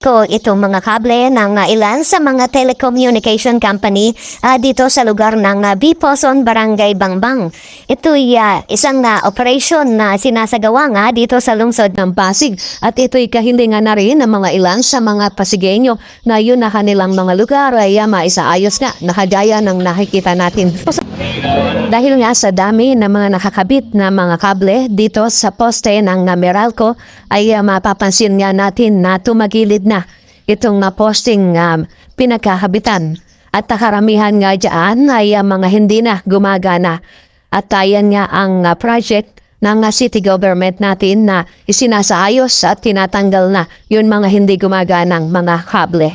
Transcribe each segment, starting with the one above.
ko itong mga kable ng uh, ilan sa mga telecommunication company uh, dito sa lugar ng uh, Biposon, Barangay Bangbang. Ito'y uh, isang uh, operation na sinasagawa nga dito sa lungsod ng Pasig at ito'y kahilingan na rin ng mga ilan sa mga Pasigenyo na yun na kanilang mga lugar ay uh, maisaayos nga nakagaya ng nakikita natin. Dahil nga sa dami ng mga nakakabit na mga kable dito sa poste ng uh, Meralco ay uh, mapapansin nga natin na tumagilid na itong na posting um, pinagkakabitan. At uh, karamihan nga dyan ay uh, mga hindi na gumagana. At ayan nga ang uh, project ng uh, city government natin na isinasaayos at tinatanggal na yun mga hindi gumaganang mga kable.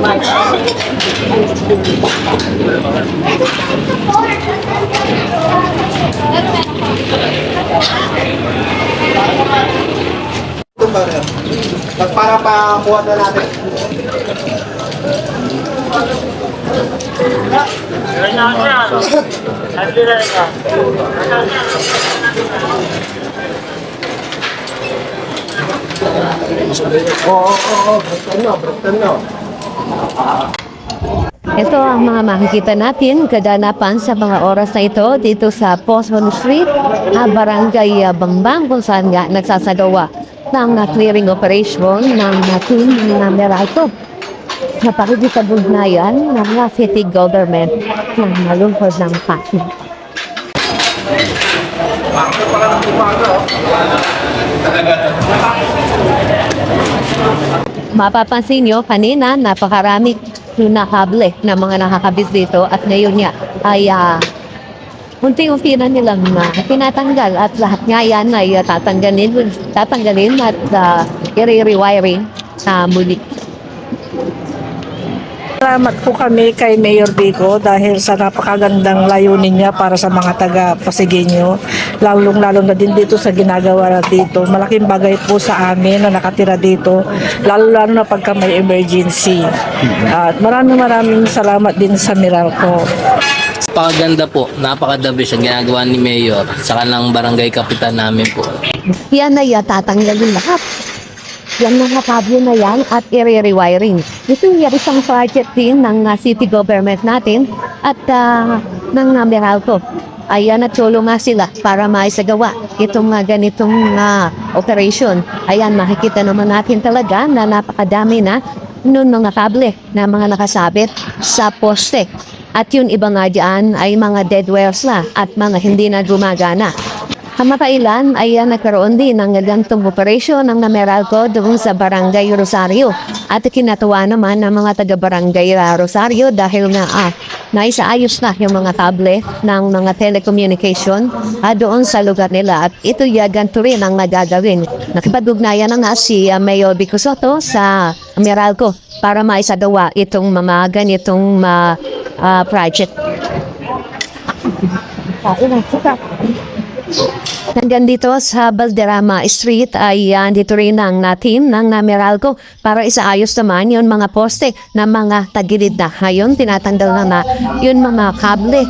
Man. Tapos para pa kuha na natin. Dali lang siya. Dali lang siya. Oo. Ito ang mga makikita natin kaganapan sa mga oras na ito dito sa Poson Street, ah, Barangay ah, Bambang kung saan nga nagsasagawa ng ah, clearing operation ng team ng Meralco. Sa pakikipag-ugnayan ng city government ng malungkod ng Pasig. Mapapansin nyo, kanina napakarami yung nakable na mga nakakabis dito at ngayon nga ay ah, unti-unti na nilang uh, tinatanggal at lahat nga yan ay ah, tatanggalin, tatanggalin at uh, i-rewiring sa muli. Salamat po kami kay Mayor Bico dahil sa napakagandang layunin niya para sa mga taga Pasigueño, lalong-lalo na din dito sa ginagawa na dito. Malaking bagay po sa amin na nakatira dito, lalo-lalo na pagka may emergency. At maraming maraming salamat din sa Miralco. Napakaganda po, napakadabi siya ginagawa ni Mayor sa kanang barangay kapitan namin po. Yan ay ah, tatanggalin lahat. Yan mga kabyo na yan at i-rewiring. Ito yung isang project din ng ah, city government natin at ah, ng uh, Meralco. Ayan at solo nga sila para maisagawa itong ah, ganitong ah, operation. Ayan, makikita naman natin talaga na napakadami na nun mga kable na mga nakasabit sa poste. At yun iba nga dyan ay mga dead wires na at mga hindi na gumagana. Kamakailan ay uh, nagkaroon din ng gantong operasyon ng Nameralco doon sa Barangay Rosario. At kinatuwa naman ng mga taga-Barangay uh, Rosario dahil nga ah, naisaayos na yung mga kable ng mga telecommunication ah, doon sa lugar nila. At ito ya ganito rin ang nagagawin. Nakipag-ugnayan na nga si uh, Mayor Soto sa Meralco para maisagawa itong mga ganitong uh, ah, project. Na, Hanggang dito sa Valderrama Street ay uh, dito rin ang na team ng na Meralco para isaayos naman yung mga poste ng mga tagilid na. Ngayon, tinatanggal na na yung mga kable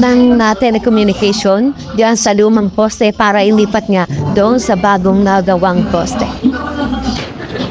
ng na telecommunication diyan sa lumang poste para ilipat nga doon sa bagong nagawang poste.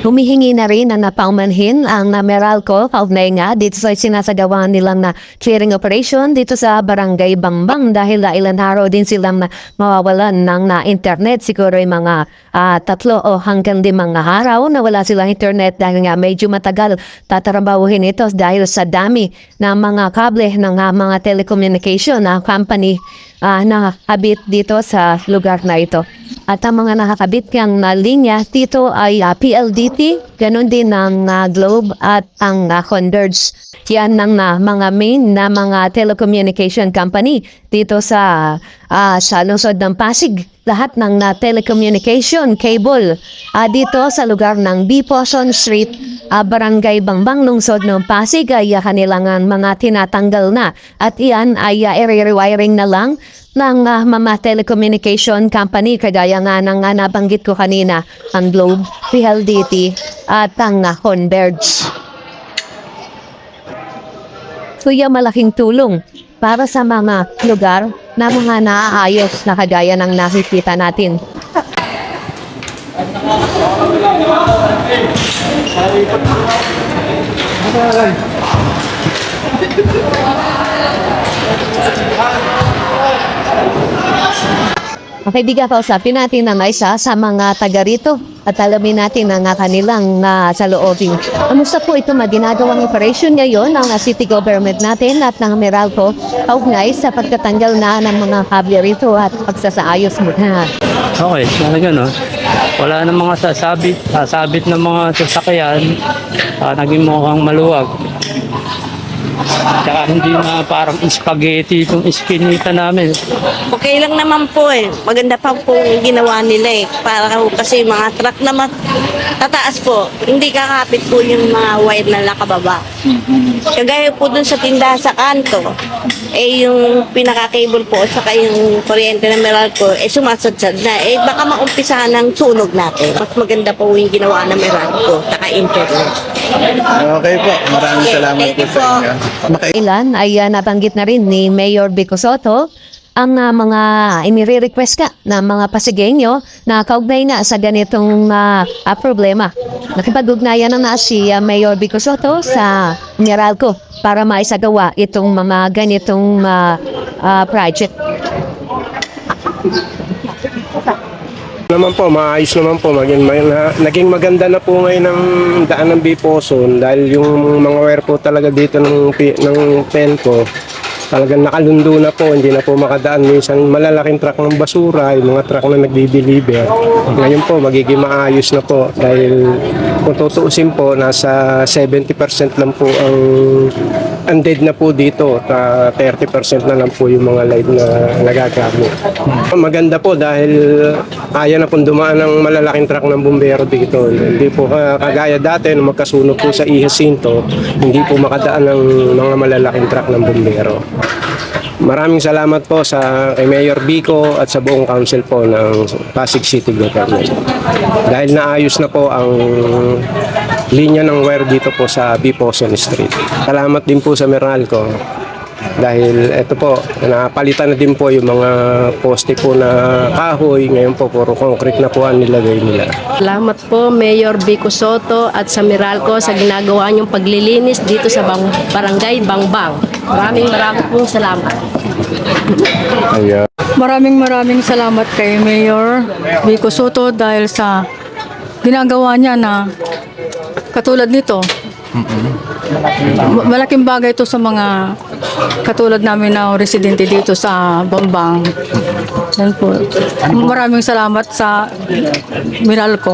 Humihingi na rin na napaumanhin ang Meralco kaugnay dito sa sinasagawa nilang na clearing operation dito sa Barangay Bambang dahil ilan araw din silang mawawalan ng na internet siguro yung mga ah, tatlo o hanggang limang araw na wala silang internet dahil nga medyo matagal tatrabahuhin ito dahil sa dami ng mga kable ng ah, mga telecommunication na company ah, na habit dito sa lugar na ito. At ang mga nakakabit kang na linya dito ay ah, PLDT, Ganon din ang ah, Globe at ang uh, Converge. Yan ang ah, mga main na mga telecommunication company dito sa ah, sa lungsod ng Pasig. Lahat ng na telecommunication cable ah, dito sa lugar ng Biposon Street, ah, Barangay Bangbang, lungsod ng Pasig ay ah, kanilang ah, mga tinatanggal na. At iyan ay uh, i-rewiring na lang ng ah, mga telecommunication company kagaya nga ng ah, nabanggit ko kanina ang Globe, PLDT at ang ah, Converge. Kuya malaking tulong para sa mga lugar na mga naaayos na kagaya ng nakikita natin. Okay, biga kausapin natin ang isa sa mga taga rito at alamin natin ang kanilang na sa loobin. Kamusta po ito maginagawang operation ngayon ng city government natin at ng Meralco kaugnay sa pagtatanggal na ng mga kable rito at pagsasaayos muna. Okay, talaga no. Wala na mga sasabit, sasabit ng mga sasakyan, ah, naging mukhang maluwag. Tsaka hindi na parang spaghetti itong iskinita namin. Okay lang naman po eh. Maganda pa po yung ginawa nila eh. Para ho kasi mga truck na mat tataas po, hindi kakapit po yung mga wire na nakababa. Kagaya po dun sa tindahan sa kanto, eh yung pinaka-cable po at saka yung kuryente na Meralco, eh sumasadsad na. Eh baka maumpisahan ng sunog natin. Mas maganda po yung ginawa ng Meralco, saka internet. Okay po. Maraming Okay, salamat po sa inyo. Ilan ay nabanggit na rin ni Mayor Soto ang ah, mga inire-request ka na mga Pasigueño na kaugnay na sa ganitong ah, ah, problema. Nakipag-ugnayan na na si ah, Mayor Vico sa Meralco para maisagawa itong mga ganitong ah, ah, project. naman po, maayos naman po. Maging, may, na, naging maganda na po ngayon ng daan ng Biposon dahil yung mga wire po talaga dito ng, ng Penco talagang nakalundo na po, hindi na po makadaan. Minsan malalaking truck ng basura, yung mga truck na nagdi-deliver. Ngayon po, magiging maayos na po dahil kung tutuusin po, nasa 70% lang po ang undead na po dito. Ta 30% na lang po yung mga live na nagagamit. Maganda po dahil kaya na pong dumaan ng malalaking truck ng bumbero dito. Hindi po ka- kagaya dati nung magkasunog po sa Ihasinto, hindi po makadaan ng mga malalaking truck ng bumbero. Maraming salamat po sa kay Mayor Bico at sa buong council po ng Pasig City Government. Dahil naayos na po ang linya ng wire dito po sa Biposon Street. Salamat din po sa Meralco dahil ito po, napalitan na din po yung mga poste po na kahoy. Ngayon po, puro concrete na po ang nilagay nila. Salamat po Mayor Vico Soto at sa Meralco sa ginagawa niyong paglilinis dito sa bang, Barangay Bangbang. Maraming maraming pong salamat. Ayan. Maraming maraming salamat kay Mayor Vico Soto dahil sa ginagawa niya na katulad nito. Ma- Malaking bagay ito sa mga katulad namin na residente dito sa Bambang. Yan po. Maraming salamat sa Meralco.